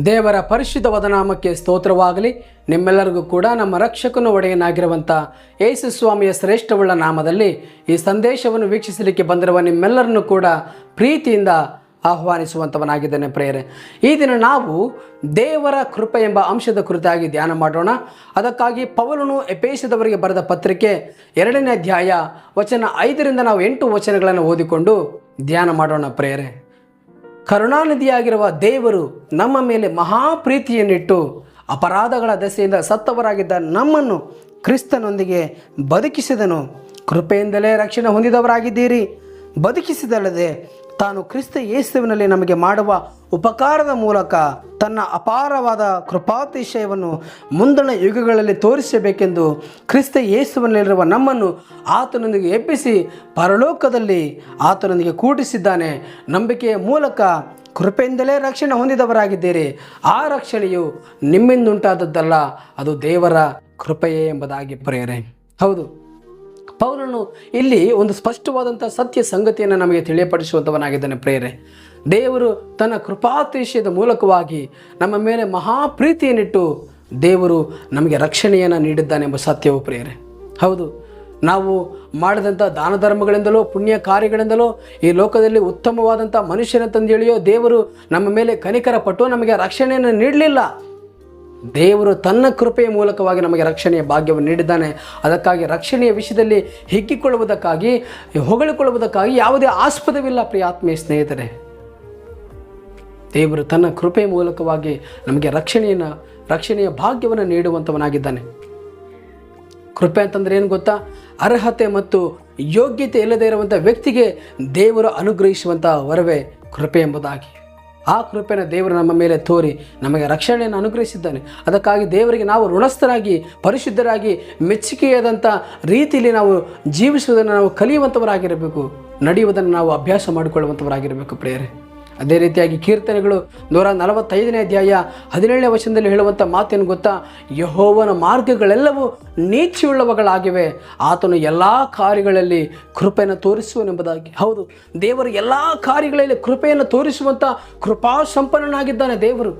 ದೇವರ ಪರಿಶುದ್ಧ ವದನಾಮಕ್ಕೆ ಸ್ತೋತ್ರವಾಗಲಿ. ನಿಮ್ಮೆಲ್ಲರಿಗೂ ಕೂಡ ನಮ್ಮ ರಕ್ಷಕನು ಒಡೆಯನಾಗಿರುವಂಥ ಯೇಸು ಸ್ವಾಮಿಯ ಶ್ರೇಷ್ಠವುಳ್ಳ ನಾಮದಲ್ಲಿ ಈ ಸಂದೇಶವನ್ನು ವೀಕ್ಷಿಸಲಿಕ್ಕೆ ಬಂದಿರುವ ನಿಮ್ಮೆಲ್ಲರನ್ನು ಕೂಡ ಪ್ರೀತಿಯಿಂದ ಆಹ್ವಾನಿಸುವಂಥವನಾಗಿದ್ದೇನೆ ಪ್ರೇರೆ ಈ ದಿನ ನಾವು ದೇವರ ಕೃಪೆ ಎಂಬ ಅಂಶದ ಕುರಿತಾಗಿ ಧ್ಯಾನ ಮಾಡೋಣ. ಅದಕ್ಕಾಗಿ ಪವಲನು ಎಪೇಸದವರಿಗೆ ಬರೆದ ಪತ್ರಿಕೆ ಎರಡನೇ ಅಧ್ಯಾಯ ವಚನ ಐದರಿಂದ ನಾವು ಎಂಟು ವಚನಗಳನ್ನು ಓದಿಕೊಂಡು ಧ್ಯಾನ ಮಾಡೋಣ ಪ್ರೇರೆ ಕರುಣಾನಿಧಿಯಾಗಿರುವ ದೇವರು ನಮ್ಮ ಮೇಲೆ ಮಹಾ ಪ್ರೀತಿಯನ್ನಿಟ್ಟು ಅಪರಾಧಗಳ ದೆಸೆಯಿಂದ ಸತ್ತವರಾಗಿದ್ದ ನಮ್ಮನ್ನು ಕ್ರಿಸ್ತನೊಂದಿಗೆ ಬದುಕಿಸಿದನು. ಕೃಪೆಯಿಂದಲೇ ರಕ್ಷಣೆ ಹೊಂದಿದವರಾಗಿದ್ದೀರಿ. ಬದುಕಿಸಿದಲ್ಲದೆ ತಾನು ಕ್ರಿಸ್ತ ಯೇಸುವಿನಲ್ಲಿ ನಮಗೆ ಮಾಡುವ ಉಪಕಾರದ ಮೂಲಕ ತನ್ನ ಅಪಾರವಾದ ಕೃಪಾತಿಶಯವನ್ನು ಮುಂದಣ ಯುಗಗಳಲ್ಲಿ ತೋರಿಸಬೇಕೆಂದು ಕ್ರಿಸ್ತ ಯೇಸುವಿನಲ್ಲಿರುವ ನಮ್ಮನ್ನು ಆತನೊಂದಿಗೆ ಎಬ್ಬಿಸಿ ಪರಲೋಕದಲ್ಲಿ ಆತನೊಂದಿಗೆ ಕೂಡಿಸಿದ್ದಾನೆ. ನಂಬಿಕೆಯ ಮೂಲಕ ಕೃಪೆಯಿಂದಲೇ ರಕ್ಷಣೆ ಹೊಂದಿದವರಾಗಿದ್ದೀರಿ. ಆ ರಕ್ಷಣೆಯು ನಿಮ್ಮಿಂದುಂಟಾದದ್ದಲ್ಲ, ಅದು ದೇವರ ಕೃಪೆಯೇ ಎಂಬುದಾಗಿ ಪ್ರೇರೆ ಹೌದು, ಪೌಲನು ಇಲ್ಲಿ ಒಂದು ಸ್ಪಷ್ಟವಾದಂಥ ಸತ್ಯ ಸಂಗತಿಯನ್ನು ನಮಗೆ ತಿಳಿಯಪಡಿಸುವಂಥವನಾಗಿದ್ದಾನೆ ಪ್ರೇರೆ ದೇವರು ತನ್ನ ಕೃಪಾತಿಶಯದ ಮೂಲಕವಾಗಿ ನಮ್ಮ ಮೇಲೆ ಮಹಾಪ್ರೀತಿಯನ್ನಿಟ್ಟು ದೇವರು ನಮಗೆ ರಕ್ಷಣೆಯನ್ನು ನೀಡಿದ್ದಾನೆ ಎಂಬ ಸತ್ಯವು ಪ್ರಿಯರೇ. ಹೌದು, ನಾವು ಮಾಡಿದಂಥ ದಾನ ಧರ್ಮಗಳಿಂದಲೋ, ಪುಣ್ಯ ಕಾರ್ಯಗಳಿಂದಲೋ, ಈ ಲೋಕದಲ್ಲಿ ಉತ್ತಮವಾದಂಥ ಮನುಷ್ಯನಂತಂದೇಳಿಯೋ ದೇವರು ನಮ್ಮ ಮೇಲೆ ಕನಿಕರ ಪಟ್ಟು ನಮಗೆ ರಕ್ಷಣೆಯನ್ನು ನೀಡಲಿಲ್ಲ. ದೇವರು ತನ್ನ ಕೃಪೆಯ ಮೂಲಕವಾಗಿ ನಮಗೆ ರಕ್ಷಣೆಯ ಭಾಗ್ಯವನ್ನು ನೀಡಿದ್ದಾನೆ. ಅದಕ್ಕಾಗಿ ರಕ್ಷಣೆಯ ವಿಷಯದಲ್ಲಿ ಹಿಗ್ಗಿಕೊಳ್ಳುವುದಕ್ಕಾಗಿ, ಹೊಗಳಿಕೊಳ್ಳುವುದಕ್ಕಾಗಿ ಯಾವುದೇ ಆಸ್ಪದವಿಲ್ಲ ಪ್ರಿಯ ಆತ್ಮೀಯ ಸ್ನೇಹಿತರೆ. ದೇವರು ತನ್ನ ಕೃಪೆಯ ಮೂಲಕವಾಗಿ ನಮಗೆ ರಕ್ಷಣೆಯನ್ನು, ರಕ್ಷಣೆಯ ಭಾಗ್ಯವನ್ನು ನೀಡುವಂಥವನಾಗಿದ್ದಾನೆ ಕೃಪೆ ಅಂತಂದ್ರೆ ಏನು ಗೊತ್ತಾ? ಅರ್ಹತೆ ಮತ್ತು ಯೋಗ್ಯತೆ ಇಲ್ಲದೇ ಇರುವಂಥ ವ್ಯಕ್ತಿಗೆ ದೇವರು ಅನುಗ್ರಹಿಸುವಂಥ ವರವೇ ಕೃಪೆ ಎಂಬುದಾಗಿ. ಆ ಕೃಪೆನ ದೇವರು ನಮ್ಮ ಮೇಲೆ ತೋರಿ ನಮಗೆ ರಕ್ಷಣೆಯನ್ನು ಅನುಗ್ರಹಿಸಿದ್ದಾನೆ. ಅದಕ್ಕಾಗಿ ದೇವರಿಗೆ ನಾವು ಋಣಸ್ಥರಾಗಿ, ಪರಿಶುದ್ಧರಾಗಿ ಮೆಚ್ಚುಗೆಯಾದಂಥ ರೀತಿಯಲ್ಲಿ ನಾವು ಜೀವಿಸುವುದನ್ನು ನಾವು ಕಲಿಯುವಂಥವರಾಗಿರಬೇಕು ನಡೆಯುವುದನ್ನು ನಾವು ಅಭ್ಯಾಸ ಮಾಡಿಕೊಳ್ಳುವಂಥವರಾಗಿರಬೇಕು ಪ್ರೇಯರೆ. ಅದೇ ರೀತಿಯಾಗಿ ಕೀರ್ತನೆಗಳು ನೂರ ನಲವತ್ತೈದನೇ ಅಧ್ಯಾಯ ಹದಿನೇಳನೇ ವಚನದಲ್ಲಿ ಹೇಳುವಂಥ ಮಾತೇನು ಗೊತ್ತಾ? ಯಹೋವನ ಮಾರ್ಗಗಳೆಲ್ಲವೂ ನೀತಿಯುಳ್ಳವುಗಳಾಗಿವೆ. ಆತನು ಎಲ್ಲ ಕಾರ್ಯಗಳಲ್ಲಿ ಕೃಪೆಯನ್ನು ತೋರಿಸುವನೆಂಬುದಾಗಿ. ಹೌದು, ದೇವರು ಎಲ್ಲ ಕಾರ್ಯಗಳಲ್ಲಿ ಕೃಪೆಯನ್ನು ತೋರಿಸುವಂಥ ಕೃಪಾ ಸಂಪನ್ನನಾಗಿದ್ದಾನೆ ದೇವರು.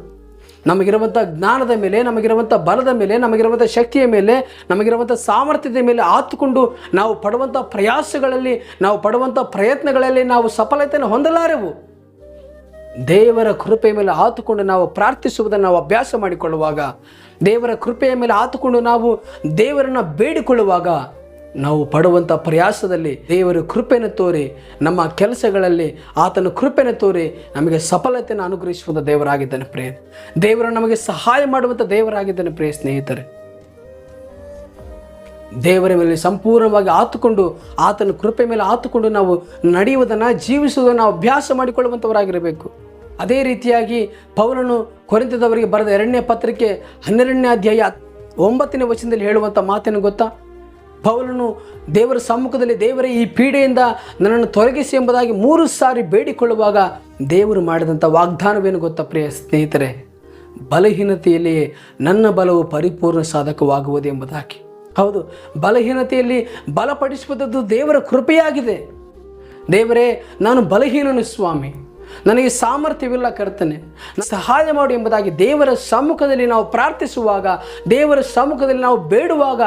ನಮಗಿರುವಂಥ ಜ್ಞಾನದ ಮೇಲೆ ನಮಗಿರುವಂಥ ಬಲದ ಮೇಲೆ ನಮಗಿರುವಂಥ ಶಕ್ತಿಯ ಮೇಲೆ ನಮಗಿರುವಂಥ ಸಾಮರ್ಥ್ಯದ ಮೇಲೆ ಆತುಕೊಂಡು ನಾವು ಪಡುವಂಥ ಪ್ರಯಾಸಗಳಲ್ಲಿ, ನಾವು ಪಡುವಂಥ ಪ್ರಯತ್ನಗಳಲ್ಲಿ ನಾವು ಸಫಲತೆಯನ್ನು ಹೊಂದಲಾರೆವು. ದೇವರ ಕೃಪೆಯ ಮೇಲೆ ಆತುಕೊಂಡು ನಾವು ಪ್ರಾರ್ಥಿಸುವುದನ್ನು ನಾವು ಅಭ್ಯಾಸ ಮಾಡಿಕೊಳ್ಳುವಾಗ, ದೇವರ ಕೃಪೆಯ ಮೇಲೆ ಆತುಕೊಂಡು ನಾವು ದೇವರನ್ನು ಬೇಡಿಕೊಳ್ಳುವಾಗ, ನಾವು ಪಡುವಂಥ ಪ್ರಯಾಸದಲ್ಲಿ ದೇವರ ಕೃಪೆಯನ್ನು ತೋರಿ, ನಮ್ಮ ಕೆಲಸಗಳಲ್ಲಿ ಆತನ ಕೃಪೆಯನ್ನು ತೋರಿ ನಮಗೆ ಸಫಲತೆಯನ್ನು ಅನುಗ್ರಹಿಸುವಂಥ ದೇವರಾಗಿದ್ದಾನೆ ಪ್ರೇಮ ದೇವರು ನಮಗೆ ಸಹಾಯ ಮಾಡುವಂಥ ದೇವರಾಗಿದ್ದಾನೆ ಪ್ರಿಯ ಸ್ನೇಹಿತರೆ. ದೇವರ ಮೇಲೆ ಸಂಪೂರ್ಣವಾಗಿ ಆತುಕೊಂಡು, ಆತನ ಕೃಪೆ ಮೇಲೆ ಆತುಕೊಂಡು ನಾವು ನಡೆಯುವುದನ್ನು, ಜೀವಿಸುವುದನ್ನು ಅಭ್ಯಾಸ ಮಾಡಿಕೊಳ್ಳುವಂಥವರಾಗಿರಬೇಕು ಅದೇ ರೀತಿಯಾಗಿ ಪೌಲನು ಕೊರೆತದವರಿಗೆ ಬರೆದ ಎರಡನೇ ಪತ್ರಿಕೆ ಹನ್ನೆರಡನೇ ಅಧ್ಯಾಯ ಒಂಬತ್ತನೇ ವಚನದಲ್ಲಿ ಹೇಳುವಂಥ ಮಾತೇನು ಗೊತ್ತಾ? ಪೌಲನು ದೇವರ ಸಮ್ಮುಖದಲ್ಲಿ ದೇವರ ಈ ಪೀಡೆಯಿಂದ ನನ್ನನ್ನು ತೊಲಗಿಸಿ ಎಂಬುದಾಗಿ ಮೂರು ಸಾರಿ ಬೇಡಿಕೊಳ್ಳುವಾಗ ದೇವರು ಮಾಡಿದಂಥ ವಾಗ್ದಾನವೇನು ಗೊತ್ತಾ ಪ್ರಿಯ ಸ್ನೇಹಿತರೆ? ಬಲಹೀನತೆಯಲ್ಲಿಯೇ ನನ್ನ ಬಲವು ಪರಿಪೂರ್ಣ ಸಾಧಕವಾಗುವುದು ಎಂಬುದಾಗಿ. ಹೌದು, ಬಲಹೀನತೆಯಲ್ಲಿ ಬಲಪಡಿಸುವುದದ್ದು ದೇವರ ಕೃಪೆಯಾಗಿದೆ. ದೇವರೇ, ನಾನು ಬಲಹೀನನು ಸ್ವಾಮಿ. ನನಗೆ ಸಾಮರ್ಥ್ಯವಿಲ್ಲ ಕರ್ತನೆ. ಸಹಾಯ ಮಾಡು ಎಂಬುದಾಗಿ ದೇವರ ಸಮ್ಮುಖದಲ್ಲಿ ನಾವು ಪ್ರಾರ್ಥಿಸುವಾಗ, ದೇವರ ಸಮ್ಮುಖದಲ್ಲಿ ನಾವು ಬೇಡುವಾಗ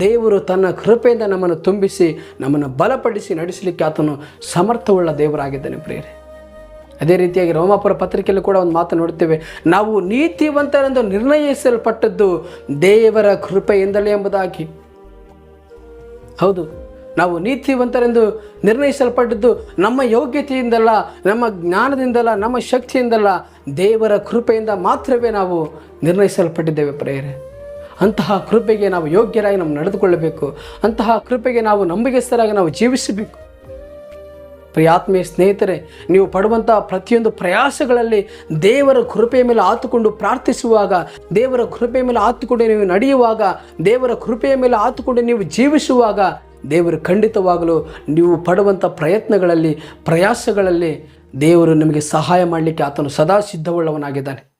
ದೇವರು ತನ್ನ ಕೃಪೆಯಿಂದ ನಮ್ಮನ್ನು ತುಂಬಿಸಿ, ನಮ್ಮನ್ನು ಬಲಪಡಿಸಿ ನಡೆಸಲಿಕ್ಕೆ ಆತನು ಸಮರ್ಥವುಳ್ಳ ದೇವರಾಗಿದ್ದಾನೆ ಪ್ರಿಯರೇ. ಅದೇ ರೀತಿಯಾಗಿ ರೋಮಾಪುರ ಪತ್ರಿಕೆಯಲ್ಲೂ ಕೂಡ ಒಂದು ಮಾತು ನೋಡುತ್ತೇವೆ. ನಾವು ನೀತಿವಂತರೆಂದು ನಿರ್ಣಯಿಸಲ್ಪಟ್ಟದ್ದು ದೇವರ ಕೃಪೆಯಿಂದಲೇ ಎಂಬುದಾಗಿ. ಹೌದು, ನಾವು ನೀತಿವಂತರೆಂದು ನಿರ್ಣಯಿಸಲ್ಪಟ್ಟದ್ದು ನಮ್ಮ ಯೋಗ್ಯತೆಯಿಂದಲ್ಲ, ನಮ್ಮ ಜ್ಞಾನದಿಂದಲ್ಲ, ನಮ್ಮ ಶಕ್ತಿಯಿಂದಲ್ಲ ದೇವರ ಕೃಪೆಯಿಂದ ಮಾತ್ರವೇ ನಾವು ನಿರ್ಣಯಿಸಲ್ಪಟ್ಟಿದ್ದೇವೆ ಪ್ರೇರೆ ಅಂತಹ ಕೃಪೆಗೆ ನಾವು ಯೋಗ್ಯರಾಗಿ ನಾವು ನಡೆದುಕೊಳ್ಳಬೇಕು. ಅಂತಹ ಕೃಪೆಗೆ ನಾವು ನಂಬಿಕೆಸ್ಥರಾಗಿ ನಾವು ಜೀವಿಸಬೇಕು. ಪ್ರಿಯಾತ್ಮೀಯ ಸ್ನೇಹಿತರೆ, ನೀವು ಪಡುವಂಥ ಪ್ರತಿಯೊಂದು ಪ್ರಯಾಸಗಳಲ್ಲಿ ದೇವರ ಕೃಪೆಯ ಮೇಲೆ ಆತುಕೊಂಡು ಪ್ರಾರ್ಥಿಸುವಾಗ, ದೇವರ ಕೃಪೆಯ ಮೇಲೆ ಆತುಕೊಂಡು ನೀವು ನಡೆಯುವಾಗ, ದೇವರ ಕೃಪೆಯ ಮೇಲೆ ಆತುಕೊಂಡು ನೀವು ಜೀವಿಸುವಾಗ, ದೇವರು ಖಂಡಿತವಾಗಲು ನೀವು ಪಡುವಂಥ ಪ್ರಯತ್ನಗಳಲ್ಲಿ, ಪ್ರಯಾಸಗಳಲ್ಲಿ ದೇವರು ನಿಮಗೆ ಸಹಾಯ ಮಾಡಲಿಕ್ಕೆ ಆತನು ಸದಾ ಸಿದ್ಧವುಳ್ಳವನಾಗಿದ್ದಾನೆ.